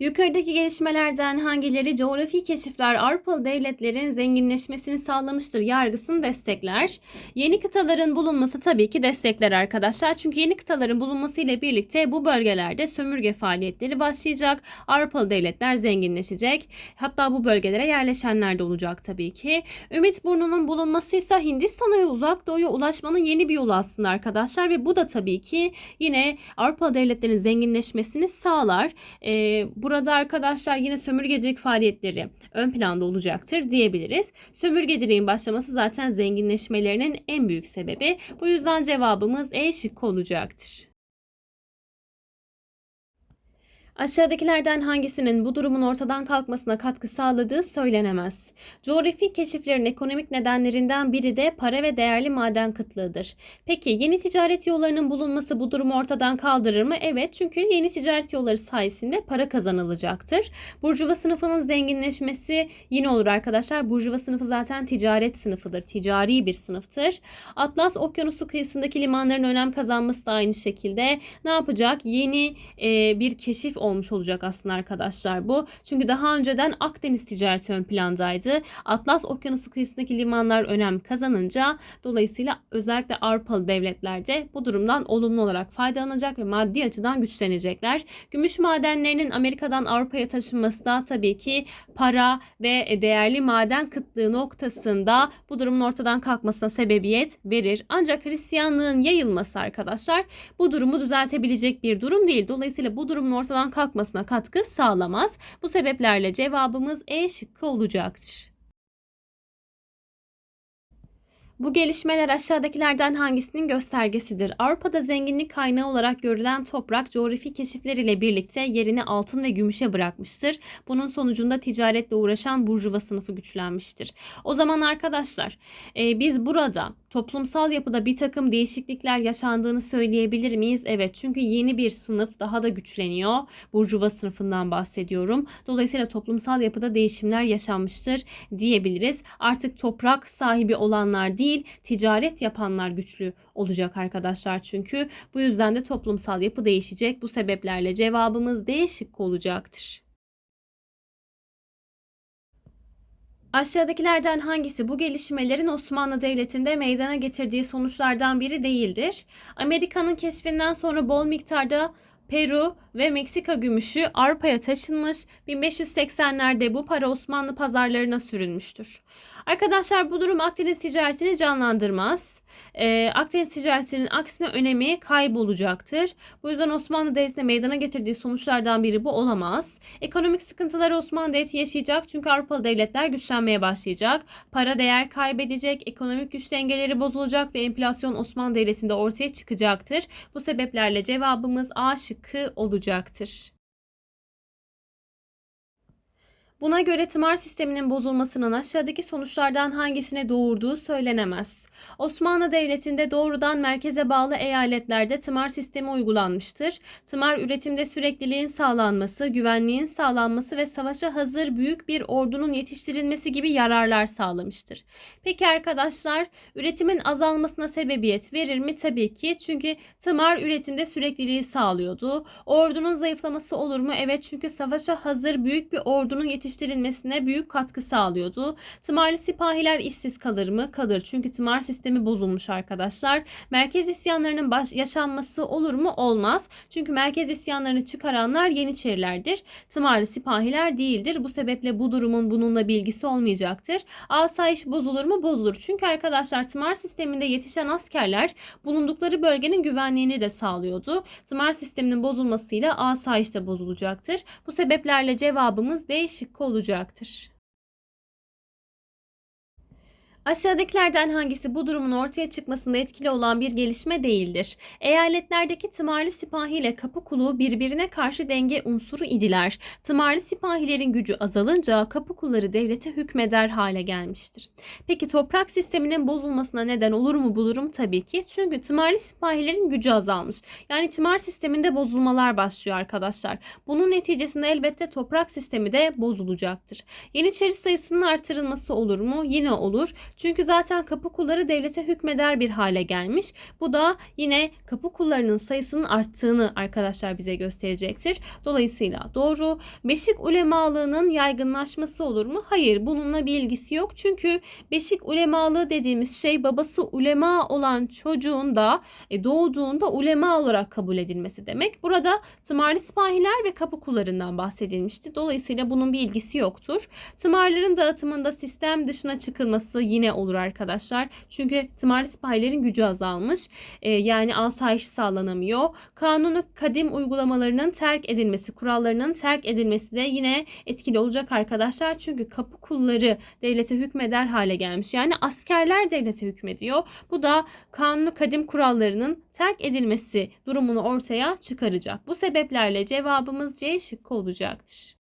Yukarıdaki gelişmelerden hangileri coğrafi keşifler Avrupalı devletlerin zenginleşmesini sağlamıştır yargısını destekler? Yeni kıtaların bulunması tabii ki destekler arkadaşlar. Çünkü yeni kıtaların bulunması ile birlikte bu bölgelerde sömürge faaliyetleri başlayacak. Avrupalı devletler zenginleşecek. Hatta bu bölgelere yerleşenler de olacak tabii ki. Ümit Burnu'nun bulunması ise Hindistan'a ve Uzak Doğu'ya ulaşmanın yeni bir yolu aslında arkadaşlar ve bu da tabii ki yine Avrupalı devletlerin zenginleşmesini sağlar. Ee, burada arkadaşlar yine sömürgecilik faaliyetleri ön planda olacaktır diyebiliriz. Sömürgeciliğin başlaması zaten zenginleşmelerinin en büyük sebebi. Bu yüzden cevabımız E şıkkı olacaktır. Aşağıdakilerden hangisinin bu durumun ortadan kalkmasına katkı sağladığı söylenemez. Coğrafi keşiflerin ekonomik nedenlerinden biri de para ve değerli maden kıtlığıdır. Peki yeni ticaret yollarının bulunması bu durumu ortadan kaldırır mı? Evet çünkü yeni ticaret yolları sayesinde para kazanılacaktır. Burjuva sınıfının zenginleşmesi yine olur arkadaşlar. Burjuva sınıfı zaten ticaret sınıfıdır. Ticari bir sınıftır. Atlas Okyanusu kıyısındaki limanların önem kazanması da aynı şekilde ne yapacak? Yeni e, bir keşif olmuş olacak aslında arkadaşlar bu. Çünkü daha önceden Akdeniz ticareti ön plandaydı. Atlas Okyanusu kıyısındaki limanlar önem kazanınca dolayısıyla özellikle Avrupalı devletlerde bu durumdan olumlu olarak faydalanacak ve maddi açıdan güçlenecekler. Gümüş madenlerinin Amerika'dan Avrupa'ya taşınması da tabii ki para ve değerli maden kıtlığı noktasında bu durumun ortadan kalkmasına sebebiyet verir. Ancak Hristiyanlığın yayılması arkadaşlar bu durumu düzeltebilecek bir durum değil. Dolayısıyla bu durumun ortadan kalkmasına katkı sağlamaz. Bu sebeplerle cevabımız E şıkkı olacaktır. Bu gelişmeler aşağıdakilerden hangisinin göstergesidir? Avrupa'da zenginlik kaynağı olarak görülen toprak coğrafi keşifler ile birlikte yerini altın ve gümüşe bırakmıştır. Bunun sonucunda ticaretle uğraşan burjuva sınıfı güçlenmiştir. O zaman arkadaşlar e, biz burada toplumsal yapıda bir takım değişiklikler yaşandığını söyleyebilir miyiz? Evet çünkü yeni bir sınıf daha da güçleniyor. Burjuva sınıfından bahsediyorum. Dolayısıyla toplumsal yapıda değişimler yaşanmıştır diyebiliriz. Artık toprak sahibi olanlar değil ticaret yapanlar güçlü olacak arkadaşlar çünkü. Bu yüzden de toplumsal yapı değişecek. Bu sebeplerle cevabımız D şıkkı olacaktır. Aşağıdakilerden hangisi bu gelişmelerin Osmanlı Devleti'nde meydana getirdiği sonuçlardan biri değildir? Amerika'nın keşfinden sonra bol miktarda Peru ve Meksika gümüşü Avrupa'ya taşınmış. 1580'lerde bu para Osmanlı pazarlarına sürülmüştür. Arkadaşlar bu durum Akdeniz ticaretini canlandırmaz. Ee, Akdeniz ticaretinin aksine önemi kaybolacaktır. Bu yüzden Osmanlı Devleti'ne meydana getirdiği sonuçlardan biri bu olamaz. Ekonomik sıkıntıları Osmanlı Devleti yaşayacak çünkü Avrupalı devletler güçlenmeye başlayacak. Para değer kaybedecek, ekonomik güç dengeleri bozulacak ve enflasyon Osmanlı Devleti'nde ortaya çıkacaktır. Bu sebeplerle cevabımız A şıkkı olacaktır. Buna göre tımar sisteminin bozulmasının aşağıdaki sonuçlardan hangisine doğurduğu söylenemez. Osmanlı Devleti'nde doğrudan merkeze bağlı eyaletlerde tımar sistemi uygulanmıştır. Tımar üretimde sürekliliğin sağlanması, güvenliğin sağlanması ve savaşa hazır büyük bir ordunun yetiştirilmesi gibi yararlar sağlamıştır. Peki arkadaşlar, üretimin azalmasına sebebiyet verir mi? Tabii ki. Çünkü tımar üretimde sürekliliği sağlıyordu. Ordunun zayıflaması olur mu? Evet çünkü savaşa hazır büyük bir ordunun yetiştirilmesine büyük katkı sağlıyordu. Tımarlı sipahiler işsiz kalır mı? Kalır. Çünkü tımar sistemi bozulmuş arkadaşlar. Merkez isyanlarının baş, yaşanması olur mu? Olmaz. Çünkü merkez isyanlarını çıkaranlar Yeniçerilerdir. Tımarlı sipahiler değildir. Bu sebeple bu durumun bununla bilgisi olmayacaktır. Asayiş bozulur mu? Bozulur. Çünkü arkadaşlar tımar sisteminde yetişen askerler bulundukları bölgenin güvenliğini de sağlıyordu. Tımar sisteminin bozulmasıyla asayiş de bozulacaktır. Bu sebeplerle cevabımız D şıkkı olacaktır. Aşağıdakilerden hangisi bu durumun ortaya çıkmasında etkili olan bir gelişme değildir? Eyaletlerdeki tımarlı sipahi ile kapı kulu birbirine karşı denge unsuru idiler. Tımarlı sipahilerin gücü azalınca kapı kulları devlete hükmeder hale gelmiştir. Peki toprak sisteminin bozulmasına neden olur mu bu durum? Tabii ki. Çünkü tımarlı sipahilerin gücü azalmış. Yani tımar sisteminde bozulmalar başlıyor arkadaşlar. Bunun neticesinde elbette toprak sistemi de bozulacaktır. Yeniçeri sayısının artırılması olur mu? Yine olur. Çünkü zaten kapı kulları devlete hükmeder bir hale gelmiş. Bu da yine kapı kullarının sayısının arttığını arkadaşlar bize gösterecektir. Dolayısıyla doğru. Beşik ulemalığının yaygınlaşması olur mu? Hayır bununla bir ilgisi yok. Çünkü beşik ulemalığı dediğimiz şey babası ulema olan çocuğun da e, doğduğunda ulema olarak kabul edilmesi demek. Burada tımarlı sipahiler ve kapı kullarından bahsedilmişti. Dolayısıyla bunun bir ilgisi yoktur. Tımarların dağıtımında sistem dışına çıkılması yine olur arkadaşlar. Çünkü tımarlı sipahilerin gücü azalmış. E, yani asayiş sağlanamıyor. Kanunu kadim uygulamalarının terk edilmesi, kurallarının terk edilmesi de yine etkili olacak arkadaşlar. Çünkü kapı kulları devlete hükmeder hale gelmiş. Yani askerler devlete hükmediyor. Bu da kanunu kadim kurallarının terk edilmesi durumunu ortaya çıkaracak. Bu sebeplerle cevabımız C şıkkı olacaktır.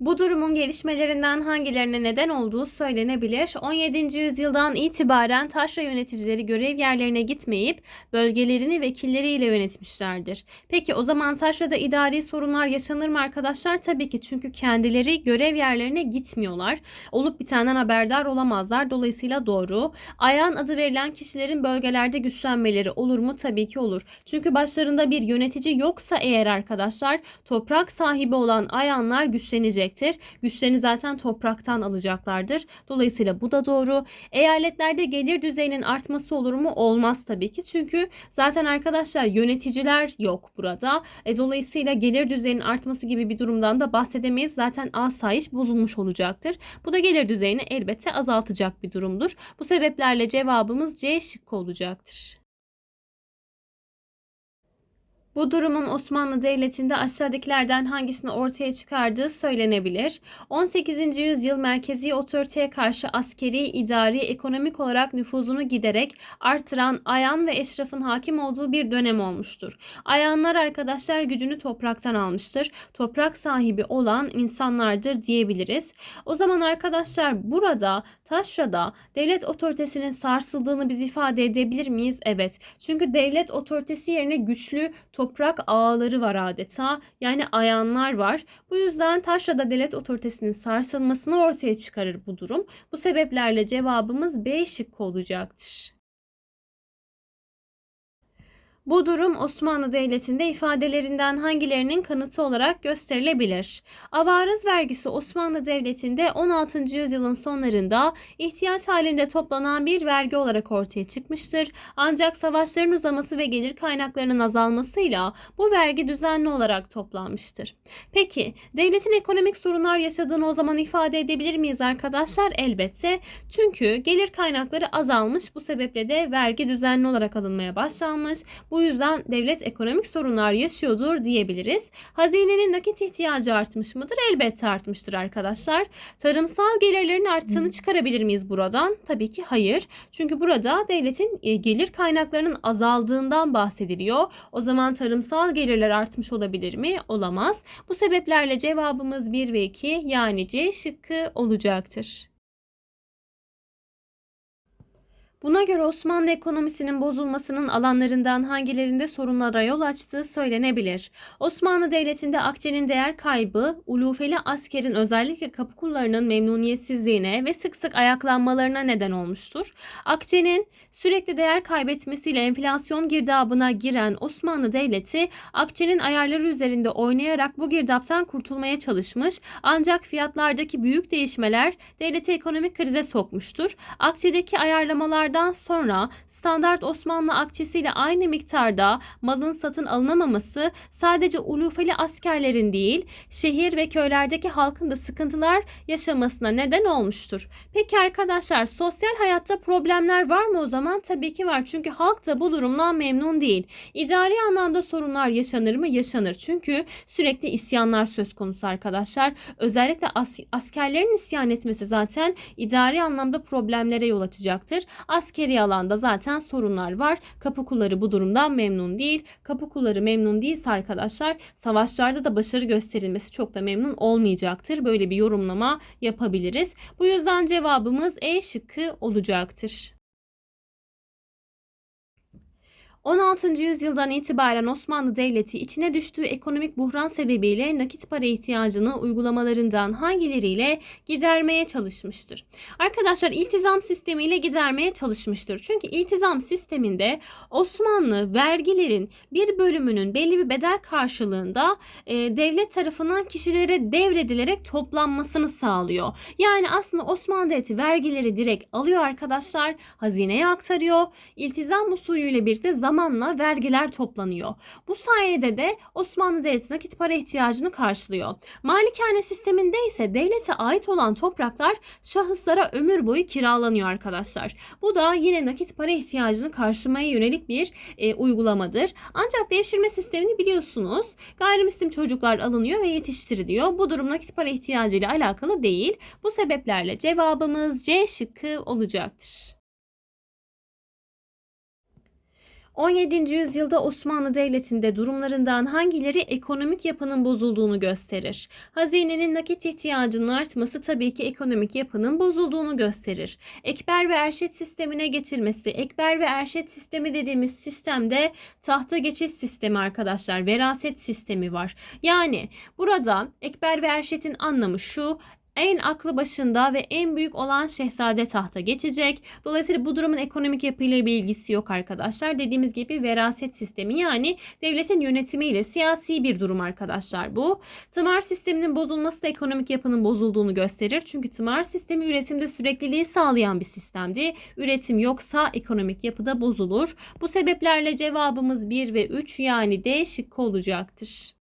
Bu durumun gelişmelerinden hangilerine neden olduğu söylenebilir. 17. yüzyıldan itibaren taşra yöneticileri görev yerlerine gitmeyip bölgelerini vekilleriyle yönetmişlerdir. Peki o zaman taşrada idari sorunlar yaşanır mı arkadaşlar? Tabii ki çünkü kendileri görev yerlerine gitmiyorlar. Olup bitenden haberdar olamazlar. Dolayısıyla doğru. Ayan adı verilen kişilerin bölgelerde güçlenmeleri olur mu? Tabii ki olur. Çünkü başlarında bir yönetici yoksa eğer arkadaşlar toprak sahibi olan ayanlar güçlenecek gelecektir. Güçlerini zaten topraktan alacaklardır. Dolayısıyla bu da doğru. Eyaletlerde gelir düzeyinin artması olur mu? Olmaz tabii ki. Çünkü zaten arkadaşlar yöneticiler yok burada. E, dolayısıyla gelir düzeyinin artması gibi bir durumdan da bahsedemeyiz. Zaten asayiş bozulmuş olacaktır. Bu da gelir düzeyini elbette azaltacak bir durumdur. Bu sebeplerle cevabımız C şıkkı olacaktır. Bu durumun Osmanlı Devleti'nde aşağıdakilerden hangisini ortaya çıkardığı söylenebilir. 18. yüzyıl merkezi otoriteye karşı askeri, idari, ekonomik olarak nüfuzunu giderek artıran ayan ve eşrafın hakim olduğu bir dönem olmuştur. Ayanlar arkadaşlar gücünü topraktan almıştır. Toprak sahibi olan insanlardır diyebiliriz. O zaman arkadaşlar burada Taşra'da devlet otoritesinin sarsıldığını biz ifade edebilir miyiz? Evet. Çünkü devlet otoritesi yerine güçlü toprak ağları var adeta. Yani ayanlar var. Bu yüzden Taşra'da devlet otoritesinin sarsılmasını ortaya çıkarır bu durum. Bu sebeplerle cevabımız B şıkkı olacaktır. Bu durum Osmanlı Devleti'nde ifadelerinden hangilerinin kanıtı olarak gösterilebilir? Avarız vergisi Osmanlı Devleti'nde 16. yüzyılın sonlarında ihtiyaç halinde toplanan bir vergi olarak ortaya çıkmıştır. Ancak savaşların uzaması ve gelir kaynaklarının azalmasıyla bu vergi düzenli olarak toplanmıştır. Peki devletin ekonomik sorunlar yaşadığını o zaman ifade edebilir miyiz arkadaşlar? Elbette. Çünkü gelir kaynakları azalmış. Bu sebeple de vergi düzenli olarak alınmaya başlanmış. Bu bu yüzden devlet ekonomik sorunlar yaşıyordur diyebiliriz. Hazinenin nakit ihtiyacı artmış mıdır? Elbette artmıştır arkadaşlar. Tarımsal gelirlerin arttığını çıkarabilir miyiz buradan? Tabii ki hayır. Çünkü burada devletin e, gelir kaynaklarının azaldığından bahsediliyor. O zaman tarımsal gelirler artmış olabilir mi? Olamaz. Bu sebeplerle cevabımız 1 ve 2 yani C şıkkı olacaktır. Buna göre Osmanlı ekonomisinin bozulmasının alanlarından hangilerinde sorunlara yol açtığı söylenebilir. Osmanlı Devleti'nde akçenin değer kaybı, ulufeli askerin özellikle kapı kullarının memnuniyetsizliğine ve sık sık ayaklanmalarına neden olmuştur. Akçenin sürekli değer kaybetmesiyle enflasyon girdabına giren Osmanlı Devleti, akçenin ayarları üzerinde oynayarak bu girdaptan kurtulmaya çalışmış ancak fiyatlardaki büyük değişmeler devleti ekonomik krize sokmuştur. Akçedeki ayarlamalar Bunlardan sonra standart Osmanlı akçesiyle aynı miktarda malın satın alınamaması sadece ulufeli askerlerin değil, şehir ve köylerdeki halkın da sıkıntılar yaşamasına neden olmuştur. Peki arkadaşlar sosyal hayatta problemler var mı o zaman? Tabii ki var. Çünkü halk da bu durumdan memnun değil. İdari anlamda sorunlar yaşanır mı? Yaşanır. Çünkü sürekli isyanlar söz konusu arkadaşlar. Özellikle as askerlerin isyan etmesi zaten idari anlamda problemlere yol açacaktır. Askeri alanda zaten sorunlar var. Kapı kulları bu durumdan memnun değil. Kapı kulları memnun değilse arkadaşlar savaşlarda da başarı gösterilmesi çok da memnun olmayacaktır. Böyle bir yorumlama yapabiliriz. Bu yüzden cevabımız E şıkkı olacaktır. 16. yüzyıldan itibaren Osmanlı Devleti içine düştüğü ekonomik buhran sebebiyle nakit para ihtiyacını uygulamalarından hangileriyle gidermeye çalışmıştır? Arkadaşlar iltizam sistemiyle gidermeye çalışmıştır. Çünkü iltizam sisteminde Osmanlı vergilerin bir bölümünün belli bir bedel karşılığında e, devlet tarafından kişilere devredilerek toplanmasını sağlıyor. Yani aslında Osmanlı Devleti vergileri direkt alıyor arkadaşlar, hazineye aktarıyor. İltizam usulüyle birlikte zamanla vergiler toplanıyor. Bu sayede de Osmanlı Devleti nakit para ihtiyacını karşılıyor. Malikane sisteminde ise devlete ait olan topraklar şahıslara ömür boyu kiralanıyor arkadaşlar. Bu da yine nakit para ihtiyacını karşılamaya yönelik bir e, uygulamadır. Ancak devşirme sistemini biliyorsunuz. Gayrimüslim çocuklar alınıyor ve yetiştiriliyor. Bu durum nakit para ihtiyacıyla alakalı değil. Bu sebeplerle cevabımız C şıkkı olacaktır. 17. yüzyılda Osmanlı Devleti'nde durumlarından hangileri ekonomik yapının bozulduğunu gösterir? Hazinenin nakit ihtiyacının artması tabii ki ekonomik yapının bozulduğunu gösterir. Ekber ve erşet sistemine geçilmesi, ekber ve erşet sistemi dediğimiz sistemde tahta geçiş sistemi arkadaşlar, veraset sistemi var. Yani burada ekber ve erşetin anlamı şu, en aklı başında ve en büyük olan şehzade tahta geçecek. Dolayısıyla bu durumun ekonomik yapıyla bir ilgisi yok arkadaşlar. Dediğimiz gibi veraset sistemi yani devletin yönetimiyle siyasi bir durum arkadaşlar bu. Tımar sisteminin bozulması da ekonomik yapının bozulduğunu gösterir. Çünkü tımar sistemi üretimde sürekliliği sağlayan bir sistemdi. Üretim yoksa ekonomik yapıda bozulur. Bu sebeplerle cevabımız 1 ve 3 yani D şıkkı olacaktır.